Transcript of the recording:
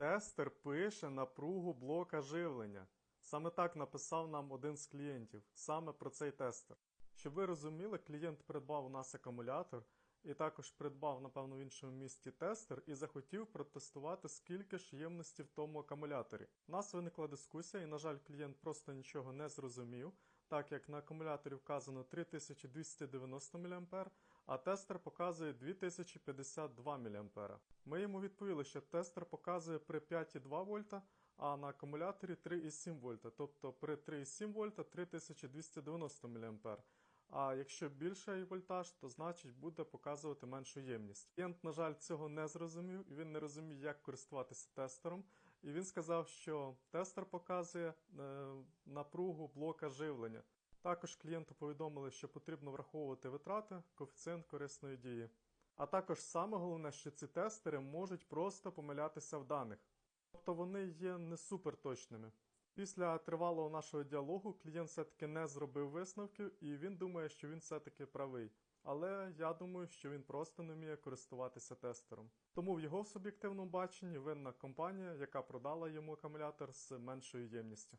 Тестер пише напругу блока живлення. Саме так написав нам один з клієнтів, саме про цей тестер. Щоб ви розуміли, клієнт придбав у нас акумулятор і також придбав, напевно, в іншому місті тестер і захотів протестувати, скільки ж ємності в тому акумуляторі. У нас виникла дискусія, і, на жаль, клієнт просто нічого не зрозумів, так як на акумуляторі вказано 3290 мА, а тестер показує 2052 мА. Ми йому відповіли, що тестер показує при 5,2 вольта, а на акумуляторі 3,7 вольта, тобто при 3,7 вольта 3290 мА. А якщо більший вольтаж, то значить буде показувати меншу ємність. Клієнт, на жаль, цього не зрозумів, і він не розуміє, як користуватися тестером. І він сказав, що тестер показує е, напругу блока живлення. Також клієнту повідомили, що потрібно враховувати витрати, коефіцієнт корисної дії. А також саме головне, що ці тестери можуть просто помилятися в даних. Тобто вони є не суперточними. Після тривалого нашого діалогу клієнт все-таки не зробив висновків і він думає, що він все-таки правий. Але я думаю, що він просто не вміє користуватися тестером. Тому в його суб'єктивному баченні винна компанія, яка продала йому акумулятор з меншою ємністю.